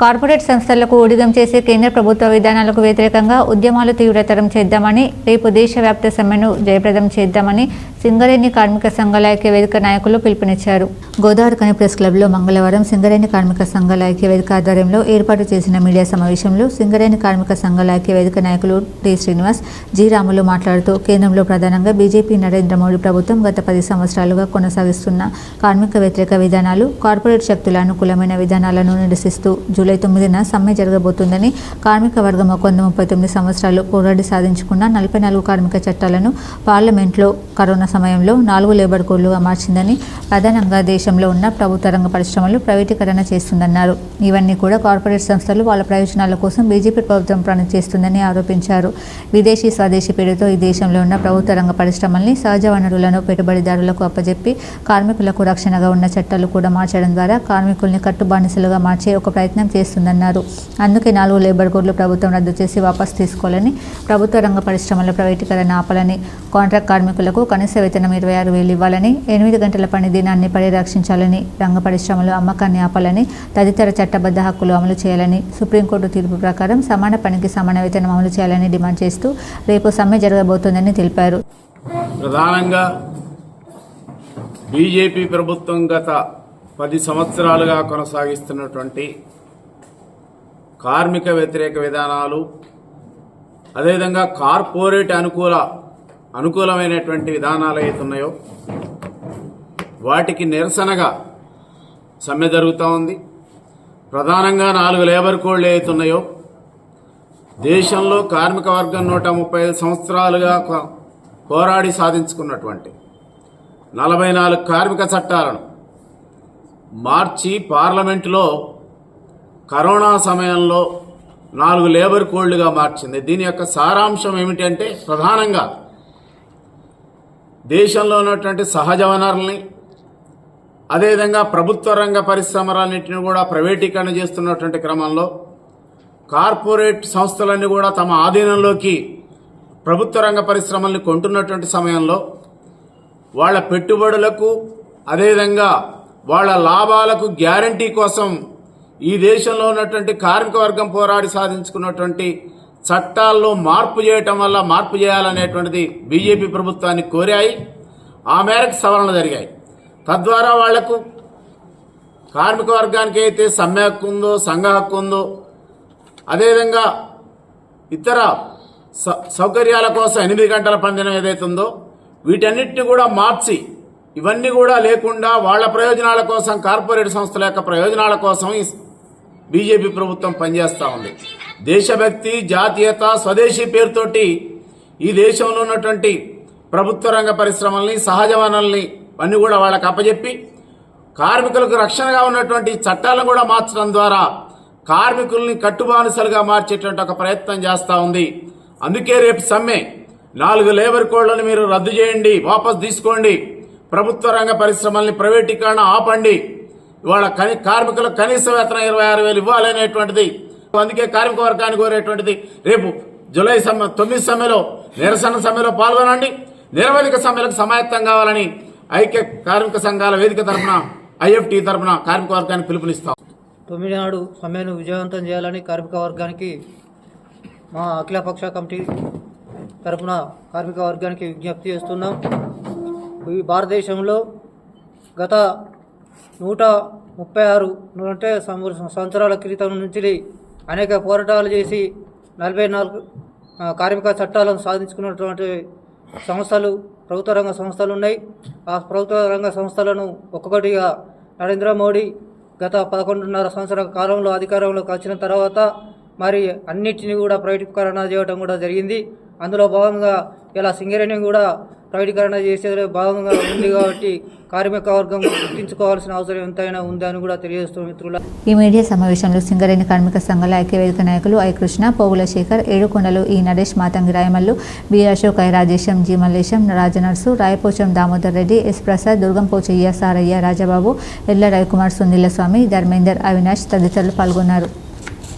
Corporate సంస్థలకు ఊడిగం చేసే కేంద్ర ప్రభుత్వ విధానాలకు వ్యతిరేకంగా ఉద్యమాలు తీవ్రతరం చేద్దామని రేపు దేశవ్యాప్త సమ్మెను జయప్రదం చేద్దామని సింగరేణి కార్మిక సంఘాల ఐక్య వేదిక నాయకులు పిలుపునిచ్చారు. గోదావరి కని ప్రెస్ క్లబ్లో మంగళవారం సింగరేణి కార్మిక సంఘాల ఐక్య వేదిక ఆధ్వర్యంలో ఏర్పాటు చేసిన మీడియా సమావేశంలో సింగరేణి కార్మిక సంఘాల ఐక్య వేదిక నాయకులు టి. శ్రీనివాస్ జి. రాములు మాట్లాడుతూ కేంద్రంలో ప్రధానంగా బీజేపీ నరేంద్ర మోడీ ప్రభుత్వం గత పది సంవత్సరాలుగా కొనసాగిస్తున్న కార్మిక వ్యతిరేక విధానాలు కార్పొరేట్ శక్తుల అనుకూలమైన విధానాలను నిరసిస్తూ జూలై తొమ్మిదిన సమ్మె జరగబోతుందని కార్మిక వర్గం ఒక వంద ముప్పై తొమ్మిది సంవత్సరాలు పోరాడి సాధించుకున్న నలభై నాలుగు కార్మిక చట్టాలను పార్లమెంట్లో కరోనా సమయంలో నాలుగు లేబర్ కోడ్లుగా మార్చిందని ప్రధానంగా దేశంలో ఉన్న ప్రభుత్వ రంగ పరిశ్రమలు ప్రైవేటీకరణ చేస్తుందన్నారు. ఇవన్నీ కూడా కార్పొరేట్ సంస్థలు వాళ్ళ ప్రయోజనాల కోసం బీజేపీ ప్రభుత్వం పనిచేస్తుందని ఆరోపించారు. విదేశీ స్వదేశీ పేరుతో ఈ దేశంలో ఉన్న ప్రభుత్వ రంగ పరిశ్రమల్ని సహజ వనరులను పెట్టుబడిదారులకు అప్పజెప్పి కార్మికులకు రక్షణగా ఉన్న చట్టాలు కూడా మార్చడం ద్వారా కార్మికుల్ని కట్టుబానిసలుగా మార్చే ఒక ప్రయత్నం చేస్తుందన్నారు. అందుకే నాలుగు లేబర్ కోడ్లు ప్రభుత్వం రద్దు చేసి వాపసు తీసుకోవాలని ప్రభుత్వ రంగ పరిశ్రమల ప్రైవేటీకరణ ఆపాలని కాంట్రాక్ట్ కార్మికులకు కనీస వేతనం ఇరవై ఆరు వేలు ఇవ్వాలని ఎనిమిది గంటల పని దినాన్ని పరిరక్షించాలని రంగ పరిశ్రమలు అమ్మకాన్ని ఆపాలని తదితర చట్టబద్ధ హక్కులు అమలు చేయాలని సుప్రీంకోర్టు తీర్పు ప్రకారం సమాన పనికి సమాన వేతనం అమలు చేయాలని డిమాండ్ చేస్తూ రేపు సమ్మె జరగబోతోందని తెలిపారు. ప్రధానంగా బీజేపీ ప్రభుత్వం గత పది సంవత్సరాలుగా కొనసాగిస్తున్నటువంటి కార్మిక వ్యతిరేక విధానాలు అదేవిధంగా కార్పొరేట్ అనుకూల అనుకూలమైనటువంటి విధానాలు ఏతున్నాయో వాటికి నిరసనగా సమ్మె జరుగుతూ ఉంది. ప్రధానంగా నాలుగు లేబర్ కోడ్లు అవుతున్నాయో దేశంలో కార్మిక వర్గం నూట ముప్పై ఐదు సంవత్సరాలుగా పోరాడి సాధించుకున్నటువంటి నలభై నాలుగు కార్మిక చట్టాలను మార్చి పార్లమెంటులో కరోనా సమయంలో నాలుగు లేబర్ కోడ్లుగా మార్చింది. దీని యొక్క సారాంశం ఏమిటంటే ప్రధానంగా దేశంలో ఉన్నటువంటి సహజ వనరుల్ని అదేవిధంగా ప్రభుత్వ రంగ పరిశ్రమలన్నింటినీ కూడా ప్రైవేటీకరణ చేస్తున్నటువంటి క్రమంలో కార్పొరేట్ సంస్థలన్నీ కూడా తమ ఆధీనంలోకి ప్రభుత్వ రంగ పరిశ్రమల్ని కొంటున్నటువంటి సమయంలో వాళ్ళ పెట్టుబడులకు అదేవిధంగా వాళ్ళ లాభాలకు గ్యారంటీ కోసం ఈ దేశంలో ఉన్నటువంటి కార్మిక వర్గం పోరాడి సాధించుకున్నటువంటి చట్టాల్లో మార్పు చేయటం వల్ల మార్పు చేయాలనేటువంటిది బీజేపీ ప్రభుత్వాన్ని కోరాయి. ఆ మేరకు సవరణలు జరిగాయి. తద్వారా వాళ్ళకు కార్మిక వర్గానికి అయితే సమ్మె హక్కు ఉందో సంఘ హక్కు ఉందో అదేవిధంగా ఇతర స- సౌకర్యాల కోసం ఎనిమిది గంటల పందినం ఏదైతే ఉందో వీటన్నిటిని కూడా మార్చి ఇవన్నీ కూడా లేకుండా వాళ్ళ ప్రయోజనాల కోసం కార్పొరేట్ సంస్థల యొక్క ప్రయోజనాల కోసం బీజేపీ ప్రభుత్వం పనిచేస్తూ ఉంది. దేశభక్తి జాతీయత స్వదేశీ పేరుతోటి ఈ దేశంలో ఉన్నటువంటి ప్రభుత్వ రంగ పరిశ్రమల్ని సహజ వనరుల్ని అన్నీ కూడా వాళ్ళకి అప్పజెప్పి కార్మికులకు రక్షణగా ఉన్నటువంటి చట్టాలను కూడా మార్చడం ద్వారా కార్మికుల్ని కట్టుబానిసలుగా మార్చేటువంటి ఒక ప్రయత్నం చేస్తూ ఉంది. అందుకే రేపు సమ్మె. నాలుగు లేబర్ కోడ్లను మీరు రద్దు చేయండి వాపస్ తీసుకోండి. ప్రభుత్వ రంగ పరిశ్రమల్ని ప్రైవేటీకరణ ఆపండి. ఇవాళ కని కార్మికులకు కనీస వేతనం ఇరవై ఆరు వేలు ఇవ్వాలనేటువంటిది. అందుకే కార్మిక వర్గాన్ని కోరేటువంటిది. రేపు జూలై సమ్మె తొమ్మిది సమ్మెలో నిరసన సమ్మెలో పాల్గొనండి. నిరవధిక సమ్మెలకు సమాయత్తం కావాలని ఐక్య కార్మిక సంఘాల వేదిక తరఫున ఐఎఫ్టీ తరఫున కార్మిక వర్గానికి పిలుపునిస్తాం. తొమ్మిది నాడు సమ్మెను విజయవంతం చేయాలని కార్మిక వర్గానికి మా అఖిలపక్ష కమిటీ తరపున కార్మిక వర్గానికి విజ్ఞప్తి చేస్తున్నాం. ఈ భారతదేశంలో గత నూట ముప్పై ఆరు అంటే సంవత్సరాల క్రితం నుంచి అనేక పోరాటాలు చేసి నలభై నాలుగు కార్మిక చట్టాలను సాధించుకున్నటువంటి సంస్థలు ప్రభుత్వ రంగ సంస్థలు ఉన్నాయి. ఆ ప్రభుత్వ రంగ సంస్థలను ఒక్కొక్కటిగా నరేంద్ర మోడీ గత పదకొండున్నర సంవత్సరాల కాలంలో అధికారంలోకి వచ్చిన తర్వాత మరి అన్నిటిని కూడా ప్రైవేటీకరణ చేయడం కూడా జరిగింది. అందులో భాగంగా ఇలా సింగరేణి కూడా ప్రైవేటీకరణ చేసేది భాగంగా ఉంది కాబట్టి కార్మిక వర్గం గుర్తించుకోవాల్సిన అవసరం ఎంతైనా ఉందని కూడా తెలియజేస్తున్న మిత్రుల ఈ మీడియా సమావేశంలో సింగరేణి కార్మిక సంఘాల ఐక్యవేదిక నాయకులు I Krishna Pogula Shekhar Yedukondalu E Naresh Matangi Rayamallu B Ashok I Rajesham G Mallesham Rajanarsu Rayapocham Damodar Reddy S Prasad Durgampochaiah Saraiah Rajababu Ella Ravikumar Sunilaswamy స్వామి ధర్మేందర్ అవినాష్ తదితరులు పాల్గొన్నారు.